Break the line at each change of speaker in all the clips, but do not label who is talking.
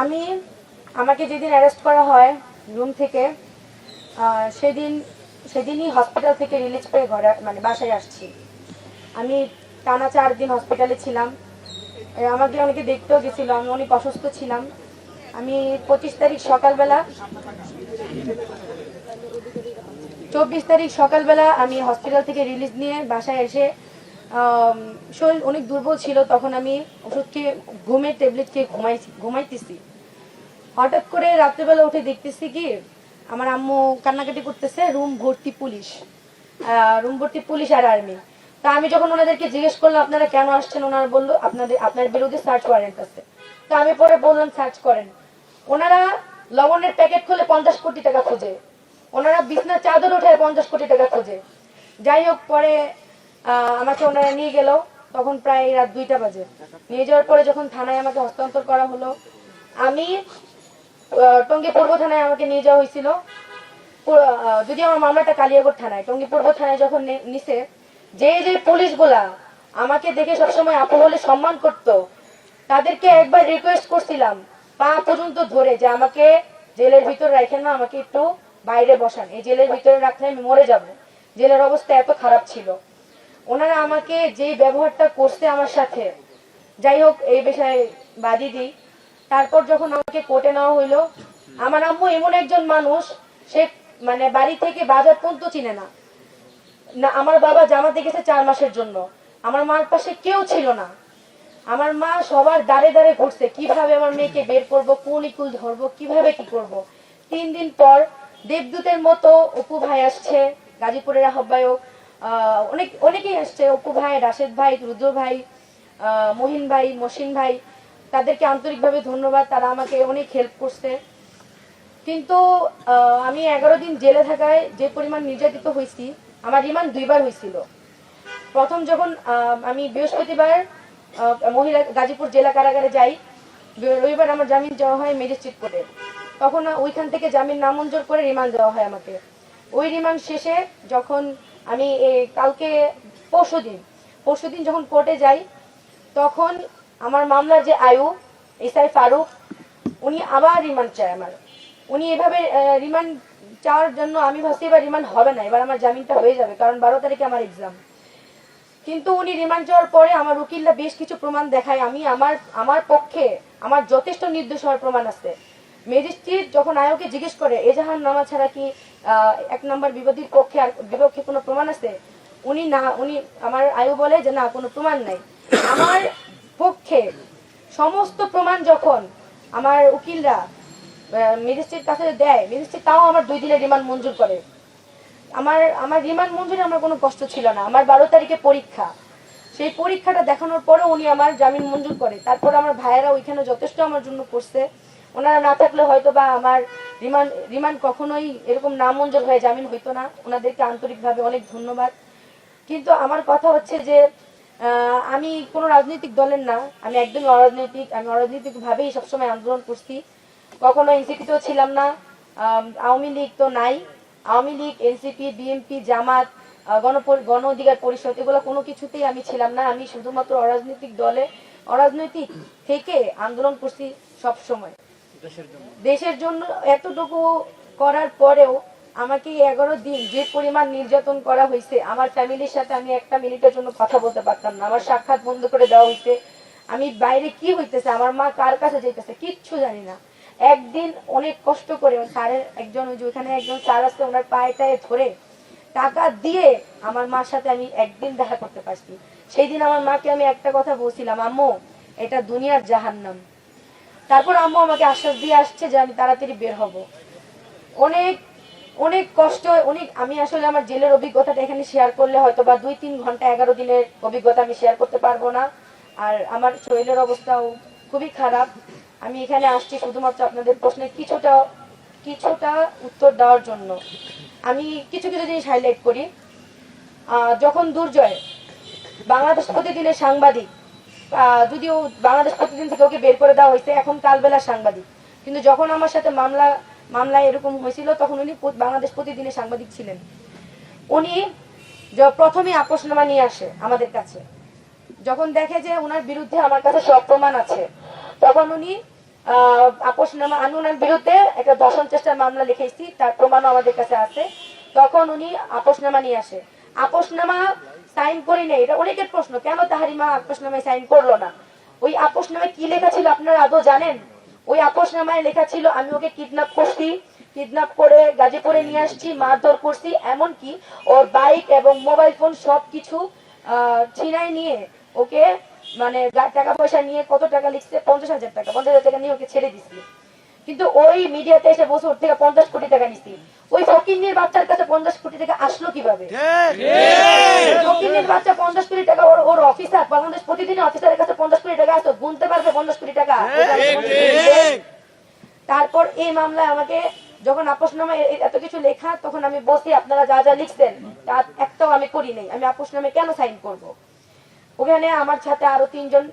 আমি আমাকে যেদিন অ্যারেস্ট করা হয় রুম থেকে সেদিন, সেদিনই হসপিটাল থেকে রিলিজ পেয়ে ঘরে মানে বাসায় আসছি। আমি টানা চার দিন হসপিটালে ছিলাম। আমাকে অনেকে দেখতেও গেছিল, আমি অনেক অসুস্থ ছিলাম। আমি পঁচিশ তারিখ সকালবেলা, চব্বিশ তারিখ সকালবেলা আমি হসপিটাল থেকে রিলিজ নিয়ে বাসায় এসে শরীর অনেক দুর্বল ছিল, তখন আমি ওষুধ খেয়ে ঘুমের ট্যাবলেট খেয়ে ঘুমাইছি ঘুমাইতেছি। হঠাৎ করে রাত্রেবেলা উঠে দেখতেছি কি, আমার আম্মু কান্নাকাটি করতেছে, রুম ভর্তি পুলিশ। রুম ভর্তি পুলিশ আর আর্মি। তা আমি যখন ওনাদেরকে জিজ্ঞেস করলাম, আপনারা কেন আসছেন? ওনারা বলল, আপনাদের, আপনার বিরুদ্ধে সার্চ ওয়ারেন্ট আছে। তো আমি পরে বললাম সার্চ করেন। ওনারা লবণের প্যাকেট খুলে পঞ্চাশ কোটি টাকা খোঁজে। ওনারা বিছনার চাদর ওঠায় পঞ্চাশ কোটি টাকা খোঁজে। যাই হোক, পরে আমাকে ওনারা নিয়ে গেল। তখন প্রায় রাত দুইটা বাজে। নিয়ে যাওয়ার পরে যখন থানায় আমাকে হস্তান্তর করা হলো, আমি টঙ্গী পূর্ব থানায় আমাকে নিয়ে যাওয়া হয়েছিল। যদি আমার মামলাটা কালিয়াগড় থানায় টঙ্গী পূর্ব থানায় যখন নিছে, যে যে পুলিশগুলা আমাকে দেখে সবসময় আপু বলে সম্মান করত, তাদেরকে একবার রিকোয়েস্ট করছিলাম, পা পর্যন্ত ধরে যে আমাকে জেলের ভিতর রাখেন না, আমাকে একটু বাইরে বসান। এই জেলের ভিতরে রাখলে আমি মরে যাব। জেলের অবস্থা এত খারাপ ছিল। ওনারা আমাকে যে ব্যবহারটা করছে আমার সাথে যাই হোক এই বিষয়ে বাদই দিই। তারপর যখন আমাকে কোর্টে নেওয়া হইল আমার আম্মু এমন একজন মানুষ সে মানে বাড়ি থেকে বাজার পর্যন্ত চিনে না। না আমার বাবা জামাতে গেছে চার মাসের জন্য। আমার মার পাশে কেউ ছিল না। আমার মা সবার দাঁড়ে দাঁড়ে ঘুরছে কীভাবে আমার মেয়েকে বের করব কোন ইকুল ধরবো কীভাবে কি করব। তিন দিন পর দেবদূতের মতো অপু ভাই আসছে গাজীপুরের আহ্বায়ক। আহ, অনেক, অনেকেই আসছে, অপু ভাই, রাশেদ ভাই, রুদ্র ভাই মহিন ভাই, মসিন ভাই, তাদেরকে আন্তরিকভাবে ধন্যবাদ। তারা আমাকে অনেক হেল্প করছে। কিন্তু আমি এগারো দিন জেলে থাকায় যে পরিমাণ নির্যাতিত হয়েছি, আমার রিমান্ড দুইবার হয়েছিল। প্রথম যখন আমি বৃহস্পতিবার মহিলা গাজীপুর জেলা কারাগারে যাই, রবিবার আমার জামিন দেওয়া হয় ম্যাজিস্ট্রেট কোর্টে তখন ওইখান থেকে জামিন নামঞ্জুর করে রিমান্ড দেওয়া হয় আমাকে। ওই রিমান্ড শেষে যখন আমি কালকে পরশু দিন যখন কোর্টে যাই, তখন আমার মামলার যে আয়ু এসআই ফারুক, উনি আবার রিমান্ড চায় আমার। উনি এভাবে রিমান্ড চাওয়ার জন্য আমি ভাবছি এবার রিমান্ড হবে না, এবার আমার জামিনটা হয়ে যাবে, কারণ বারো তারিখে আমার এক্সাম কিন্তু উনি রিমান্ড চাওয়ার পরে আমার উকিলরা বেশ কিছু প্রমাণ দেখায়, আমি, আমার আমার পক্ষে আমার যথেষ্ট নির্দোষ হওয়ার প্রমাণ আছে। ম্যাজিস্ট্রেট যখন আয়োকে জিজ্ঞেস করে এজাহার নামা ছাড়া কি এক নম্বর বিবাদীর পক্ষে আর বিপক্ষে কোনো প্রমাণ আছে? উনি না, উনি, আমার আয়ু বলে যে না, কোনো প্রমাণ নাই। আমার পক্ষে সমস্ত প্রমাণ যখন আমার উকিলরা ম্যাজিস্ট্রেট কাছে দেয়, ম্যাজিস্ট্রেট তাও আমার দুই দিনের রিমান্ড মঞ্জুর করে। আমার আমার রিমান্ড মঞ্জুরে আমার কোনো কষ্ট ছিল না। আমার বারো তারিখে পরীক্ষা। সেই পরীক্ষাটা দেখানোর পরে উনি আমার জামিন মঞ্জুর করে। তারপর আমার ভাইয়েরা ওইখানে যথেষ্ট আমার জন্য করছে। ওনারা না থাকলে হয়তো বা আমার রিমান্ড রিমান্ড কখনোই এরকম না মঞ্জুর হয়ে জামিন হইতো না। ওনাদেরকে আন্তরিকভাবে অনেক ধন্যবাদ। কিন্তু আমার কথা হচ্ছে যে আমি কোনো রাজনৈতিক দলের না। আমি একদমই অরাজনৈতিক। আমি অরাজনৈতিক ভাবেই সবসময় আন্দোলন করছি। কখনো এনসিপিতেও ছিলাম না। আওয়ামী লীগ তো নাই। আওয়ামী লীগ, এনসিপি, বিএনপি, জামাত গণপরি- গণ অধিকার পরিষদ, এগুলো কোনো কিছুতেই আমি ছিলাম না। আমি শুধুমাত্র অরাজনৈতিক দলে অরাজনৈতিক থেকে আন্দোলন করছি সব সময় দেশের জন্য। এতটুকু করার পরেও আমাকে এগারো দিন যে পরিমাণ নির্যাতন করা হয়েছে, আমার ফ্যামিলির সাথে আমি একটা মিনিটের জন্য কথা বলতে পারতাম না। আমার সাক্ষাৎ বন্ধ করে দেওয়া হয়েছে। আমি বাইরে কি হইতেছে, আমার মা কার কাছে যাইতেছে কিচ্ছু জানি না। একদিন অনেক কষ্ট করে স্যারের একজন, ওই ওখানে একজন স্যার আছে, ওনার পায়ে টায়ে ধরে টাকা দিয়ে আমার মার সাথে আমি একদিন দেখা করতে পারছি। সেই দিন আমার মাকে আমি একটা কথা বলছিলাম, আম্মু, এটা দুনিয়ার জাহান্নাম। তারপর আম্মু আমাকে আশ্বাস দিয়ে আসছে যে আমি তাড়াতাড়ি বের হব। অনেক অনেক কষ্ট, অনেক, আমি আসলে আমার জেলের অভিজ্ঞতাটা এখানে শেয়ার করলে হয়তো বা দুই, তিন ঘণ্টা, এগারো দিনের অভিজ্ঞতা আমি শেয়ার করতে পারব না। আর আমার শরীরের অবস্থাও খুবই খারাপ। আমি এখানে আসছি শুধুমাত্র আপনাদের প্রশ্নের কিছুটা কিছুটা উত্তর দেওয়ার জন্য। আমি কিছু কিছু জিনিস হাইলাইট করি। যখন দুর্জয়, বাংলাদেশ প্রতিদিনের সাংবাদিক যদিও বাংলাদেশ প্রতিদিন থেকে ওকে বের করে দেওয়া হয়েছে, এখন কালবেলা সাংবাদিক। কিন্তু যখন আমার সাথে মামলা, মামলায় এরকম হয়েছিল, তখন উনি বাংলাদেশ প্রতিদিনের সাংবাদিক ছিলেন। উনি প্রথমে আপোষনামা নিয়ে আসে আমাদের কাছে। যখন দেখে যে ওনার বিরুদ্ধে আমার কাছে সব প্রমাণ আছে, তখন উনি আপোষনামা আমি ওনার বিরুদ্ধে একটা দর্শন চেষ্টার মামলা লিখেছি তার প্রমাণও আমাদের কাছে আছে। তখন উনি আপোষনামা নিয়ে আসে। আপোষনামা সাইন করি নেই, এটা অনেকের প্রশ্ন, কেন তাহারিমা আপোষনামায় সাইন করল না? ওই আপোষনামায় কি লেখা ছিল আপনারা আদৌ জানেন? ওই আপোষনামায় লেখা ছিল, আমি ওকে কিডন্যাপ করছি কিডন্যাপ করে গাজীপুরে নিয়ে আসছি, মারধর করছি, এমনকি ওর বাইক এবং মোবাইল ফোন সবকিছু ছিনাই নিয়ে ওকে মানে টাকা পয়সা নিয়ে কত টাকা লিখছে? পঞ্চাশ হাজার টাকা, পঞ্চাশ হাজার টাকা নিয়ে ওকে ছেড়ে দিছি কিন্তু ওই মিডিয়াতে এসে বসে ওর থেকে পঞ্চাশ কোটি টাকা নিছি ওই ফকিন্নির বাচ্চার কাছে পঞ্চাশ কোটি টাকা আসলো কীভাবে? ফকিন্নির বাচ্চা পঞ্চাশ কোটি টাকা ওর ওর অফিসার বাংলাদেশ প্রতিদিন অফিসারের কাছে পঞ্চাশ কোটি টাকা আসতো গুনতে পারবে পঞ্চাশ কোটি টাকা। তারপর এই মামলায় আমাকে যখন আপোষনামা এ- এত কিছু লেখা তখন আমি বসি আপনারা যা যা লিখছেন তার একটাও আমি করি নাই আমি আপোষনামে কেন সাইন করব? ওখানে আমার সাথে আরও তিনজন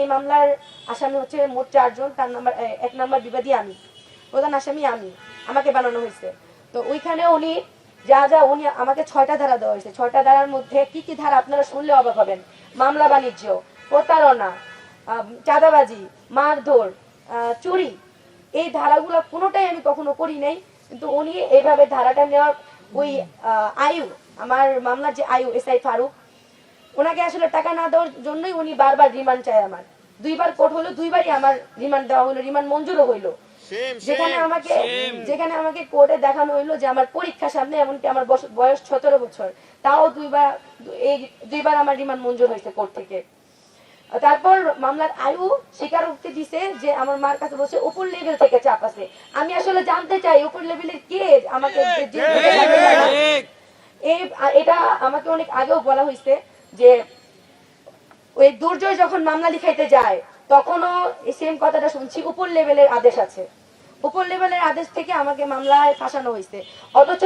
এই মামলার আসামি হচ্ছে মোট চারজন, তার নাম্বার এক নাম্বার বিবাদী আমি। প্রধান আসামি আমি। আমাকে বানানো হয়েছে। তো ওইখানে উনি যা যা, উনি আমাকে ছয়টা ধারা দেওয়া হয়েছে। ছয়টা ধারার মধ্যে কি কি ধারা আপনারা শুনলে অবাক হবেন? মামলা বাণিজ্য, প্রতারণা চাঁদাবাজি, মারধর চুরি। এই ধারাগুলো কোনোটাই আমি কখনো করি নাই, কিন্তু উনি এইভাবে ধারাটা নেওয়ার ওই আয়ু, আমার মামলার যে আয়ু, এস আই ফারুক ওনাকে আসলে টাকা না দেওয়ার জন্যই উনি বারবার রিমান্ড চায় আমার। দুইবার কোর্ট হলো দুইবারই আমার রিমান্ড দেওয়া হলো রিমান্ড মঞ্জুরও হইল। যেখানে আমাকে যেখানে আমাকে কোর্টে দেখানো হইল যে আমার পরীক্ষা সামনে এমনকি আমার বয়স সতেরো বছর তাও দুইবার এই দুইবার আমার রিমান্ড মঞ্জুর হয়েছে কোর্ট থেকে। তারপর মামলার আয়ু স্বীকার স্বীকারোক্তি দিছে যে আমার মার কাছে বসে উপর লেভেল থেকে চাপ আছে। আমি আসলে জানতে চাই উপর লেভেলের কে আমাকে এই এটা আমাকে অনেক আগেও বলা হয়েছে যে ওই দুর্জয় যখন মামলা লিখাইতে যায়, তখনও এই সেম কথাটা শুনছি, উপর লেভেলের আদেশ আছে। উপর লেভেলের আদেশ থেকে আমাকে মামলায় ফাঁসানো হয়েছে। অথচ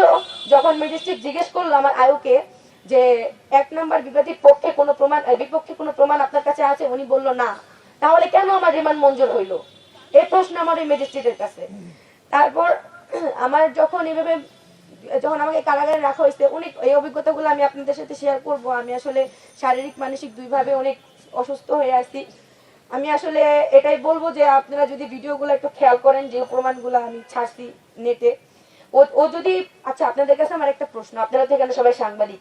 যখন ম্যাজিস্ট্রেট জিজ্ঞেস করল আমার আয়ুকে যে, এক নম্বর বিবাদীর পক্ষে কোনো প্রমাণ বিপক্ষে কোনো প্রমাণ আপনার কাছে আছে? উনি বলল, না। তাহলে কেন আমার রিমান্ড মঞ্জুর হইল? এই প্রশ্ন আমার ওই ম্যাজিস্ট্রেটের কাছে। তারপর, আমার যখন এভাবে যখন আমাকে কারাগারে রাখা হয়েছে, অনেক এই অভিজ্ঞতাগুলো আমি আপনাদের সাথে শেয়ার করব। আমি আসলে শারীরিক, মানসিক দুইভাবে অনেক অসুস্থ হয়ে আছি। আমি আসলে এটাই বলব যে, আপনারা যদি ভিডিওগুলো একটু খেয়াল করেন যে প্রমাণগুলো আমি ছাড়ছি নেটে ও ও যদি আচ্ছা আপনাদের কাছে আমার একটা প্রশ্ন। আপনারা তো এখানে সবাই সাংবাদিক।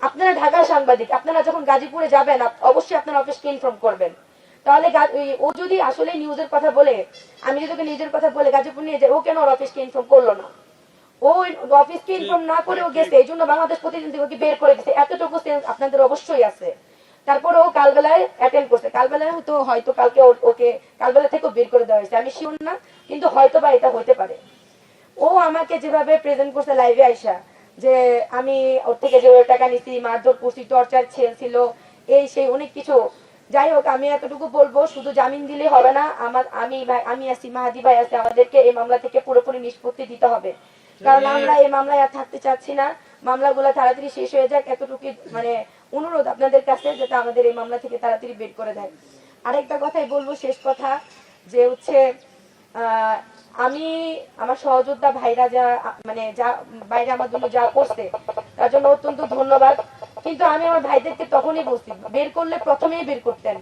আপনারা ঢাকার সাংবাদিক, আপনারা যখন গাজীপুরে যাবেন অবশ্যই আপনার অফিসকে ইনফর্ম করবেন। তাহলে ও যদি আসলে নিউজের কথা বলে, আমি যদি ওকে নিউজের কথা বলে গাজীপুর নিয়ে যাই, ও কেন ওর অফিসকে ইনফর্ম করল না? ওই অফিসকে ইনফর্ম না করেও গেছে এই জন্য বাংলাদেশ প্রতিদিন থেকে বের করে দিচ্ছে এতটুকু সেন্স আপনাদের অবশ্যই আছে। তারপর ও কালবেলায় অ্যাটেন্ড করছে। কালবেলায় হয়তো হয়তো কালকে ওকে কালবেলা থেকেও বের করে দেওয়া হয়েছে। আমি শিওর না কিন্তু হয়তো বা এটা হতে পারে। ও আমাকে যেভাবে প্রেজেন্ট করছে লাইভে আইসা যে আমি ওর থেকে যে টাকা নিছি মারধর করছি টর্চার ছিল এই সেই অনেক কিছু। যাই হোক আমি এতটুকু বলব শুধু জামিন দিলে হবে না আমার আমি আমি আছি মাহাদি ভাই আছে আমাদেরকে এই মামলা থেকে পুরোপুরি নিষ্পত্তি দিতে হবে। কারণ আমরা এই মামলায় আর থাকতে চাচ্ছি না। মামলাগুলো তাড়াতাড়ি শেষ হয়ে যাক। এতটুকু মানে অনুরোধ আপনাদের কাছে যাতে আমাদের এই মামলা থেকে তাড়াতাড়ি বের করে দেয়। আরেকটা কথাই বলব, শেষ কথা, যে হচ্ছে আমি আমার সহযোদ্ধা ভাইরা যা মানে যা বাইরে আমার জন্য যা করছে, তার জন্য অত্যন্ত ধন্যবাদ। কিন্তু আমি আমার ভাইদেরকে তখনই বলছি, বের করলে প্রথমেই বের করতেন।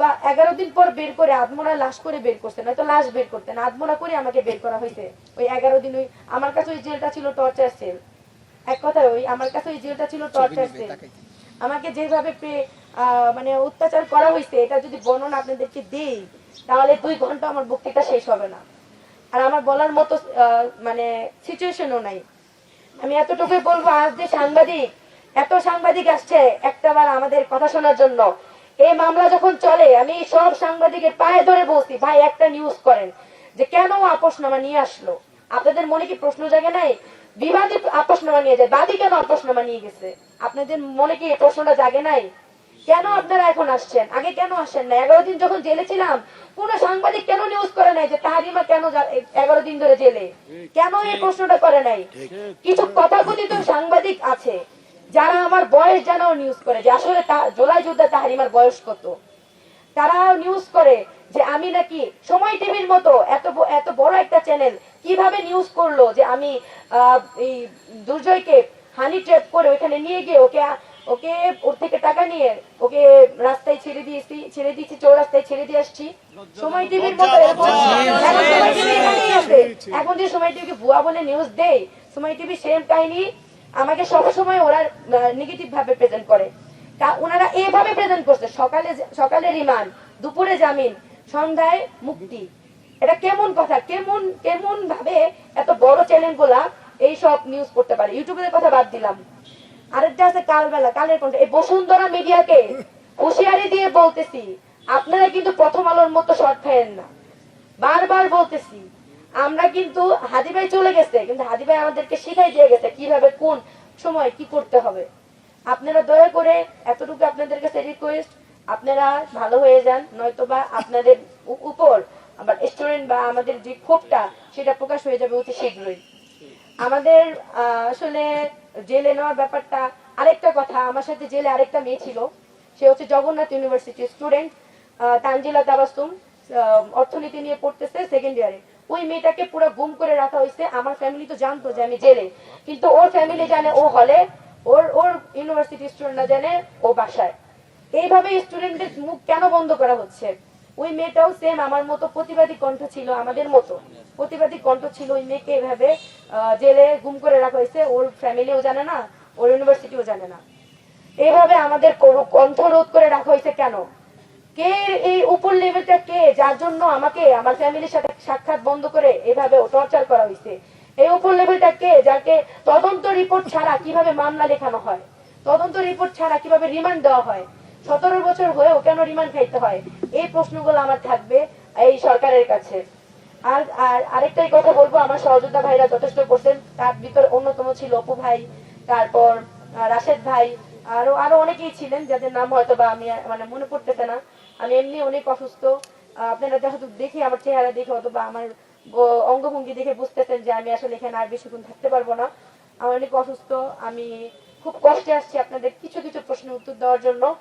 বা এগারো দিন পর বের করে আদমোড়া লাশ করে বের করতেন হয়তো লাশ বের করতেন আদমোড়া করে আমাকে বের করা হয়েছে। ওই এগারো দিন ওই আমার কাছে ওই জেলটা ছিল টর্চার সেল এক কথায় ওই আমার কাছে ওই জেলটা ছিল টর্চার সেল আমাকে যেভাবে মানে অত্যাচার করা হয়েছে এটা যদি বর্ণনা আপনাদেরকে দেই তাহলে দুই ঘণ্টা আমার বক্তৃতা শেষ হবে না। আর আমার বলার মতো মানে সিচুয়েশনও নাই। আমি এতটুকুই বলব আজ যে সাংবাদিক এত সাংবাদিক আসছে একটাবার আমাদের কথা শোনার জন্য। এই মামলা যখন চলে আমি সব সাংবাদিকের পায়ে ধরে বলছি ভাই একটা নিউজ করেন যে কেন আপোষনামা নিয়ে আসলো? আপনাদের মনে কি প্রশ্ন জাগে নাই? বিবাদী আপোষনামা নিয়ে যায় বাদী কেন আপোষনামা নিয়ে গেছে? আপনাদের মনে কি প্রশ্নটা জাগে নাই? কেন আপনারা এখন আসছেন? আগে কেন আসছেন না এগারো দিন যখন জেলে ছিলাম কোন সাংবাদিক কেন নিউজ করে নাই যে তাহারিমা কেন এগারো দিন ধরে জেলে? কেন এই প্রশ্নটা করে নাই? কিছু কথাকথিত সাংবাদিক আছে যারা আমার বয়স জানাও নিউজ করে যে আসলে জোলাই যোদ্ধা তাহারিমার বয়স কত? তারা নিউজ করে যে আমি নাকি সময় টিভির মতো এত এত বড় একটা চ্যানেল কীভাবে নিউজ করল যে আমি এই দুর্জয়কে হানি ট্র্যাপ করে ওইখানে নিয়ে গিয়ে ওকে ওকে ওর থেকে টাকা নিয়ে ওকে রাস্তায় ছেড়ে দিয়েছি ছেড়ে দিয়েছি চৌরাস্তায় ছেড়ে দিয়ে আসছি। সময় টিভির মতো এখন যে সময় টিভিকে ভুয়া বলে নিউজ দেয় সময় টিভি সেম কাহিনী আমাকে সবসময় ওরা নেগেটিভ ভাবে প্রেজেন্ট করে। তা ওনারা এইভাবে প্রেজেন্ট করছে, সকালে সকালে রিমান্ড, দুপুরে জামিন, সন্ধ্যায় মুক্তি। এটা কেমন কথা? কেমন কেমন ভাবে এত বড় চ্যানেলগুলা এইসব নিউজ করতে পারে? ইউটিউবের কথা বাদ দিলাম। আরেকটা আছে কালবেলা, কালের কণ্ঠ। এই বসুন্ধরা মিডিয়াকে হুঁশিয়ারি দিয়ে বলতেছি, আপনারা কিন্তু প্রথম আলোর মতো শর্ট খায়েন না। বারবার বলতেছি আমরা কিন্তু হাদি ভাই চলে গেছে কিন্তু হাদি ভাই আমাদেরকে শিখাই দিয়ে গেছে কীভাবে কোন সময় কি করতে হবে। আপনারা দয়া করে এতটুকু আপনাদের কাছে রিকোয়েস্ট আপনারা ভালো হয়ে যান নয়তো বা আপনাদের উপর আবার স্টুডেন্ট বা আমাদের যে ক্ষোভটা সেটা প্রকাশ হয়ে যাবে অতি শীঘ্রই। আমাদের আসলে জেলে নেওয়ার ব্যাপারটা আরেকটা কথা আমার সাথে জেলে আরেকটা মেয়ে ছিল সে হচ্ছে জগন্নাথ ইউনিভার্সিটির স্টুডেন্ট তানজিলা তাবাসুম আহ, অর্থনীতি নিয়ে পড়তেছে সেকেন্ড ইয়ারে ওই মেয়েটাকে পুরো গুম করে রাখা হয়েছে। আমার ফ্যামিলি তো জানতো যে আমি জেলে। কিন্তু ওর ফ্যামিলি জানে ও হলে, ওর ওর ইউনিভার্সিটি স্টুডেন্টরা জানে ও বাসায়। এইভাবে স্টুডেন্টদের মুখ কেন বন্ধ করা হচ্ছে? ওই মেয়েটাও সেম আমার মতো প্রতিবাদী কণ্ঠ ছিল আমাদের মতো। প্রতিবাদী কণ্ঠ ছিল ওই মেয়েকে এভাবে জেলে গুম করে রাখা হয়েছে। ওর ফ্যামিলিও জানে না, ওর ইউনিভার্সিটিও জানে না। এইভাবে আমাদের কণ্ঠ রোধ করে রাখা হয়েছে কেন? কে এই উপর লেভেলটা কে? যার জন্য আমাকে, আমার ফ্যামিলির সাথে সাক্ষাৎ বন্ধ করে এভাবে টর্চার করা হয়েছে এই উপর লেভেলটা কে? যাকে তদন্ত রিপোর্ট ছাড়া কীভাবে মামলা লেখানো হয়? তদন্ত রিপোর্ট ছাড়া কীভাবে রিমান্ড দেওয়া হয়? সতেরো বছর হয়েও কেন রিমান্ড খাইতে হয়? এই প্রশ্নগুলো আমার থাকবে এই সরকারের কাছে। আর আর আরেকটাই কথা বলব, আমার সহযোদ্ধা ভাইরা যথেষ্ট করছেন। তার ভিতর অন্যতম ছিল অপু ভাই, তারপর রাশেদ ভাই, আরও আরও অনেকেই ছিলেন, যাদের নাম হয়তো বা আমি মানে মনে পড়তেছে না। আমি এমনি অনেক অসুস্থ। আপনারা যেহেতু দেখে আমার চেহারা দেখে অথবা আমার অঙ্গভঙ্গি দেখে বুঝতেছেন যে আমি আসলে এখানে আর বেশিক্ষণ থাকতে পারব না। আমি অনেক অসুস্থ। আমি খুব কষ্টে আসছি আপনাদের কিছু কিছু প্রশ্নের উত্তর দেওয়ার জন্য।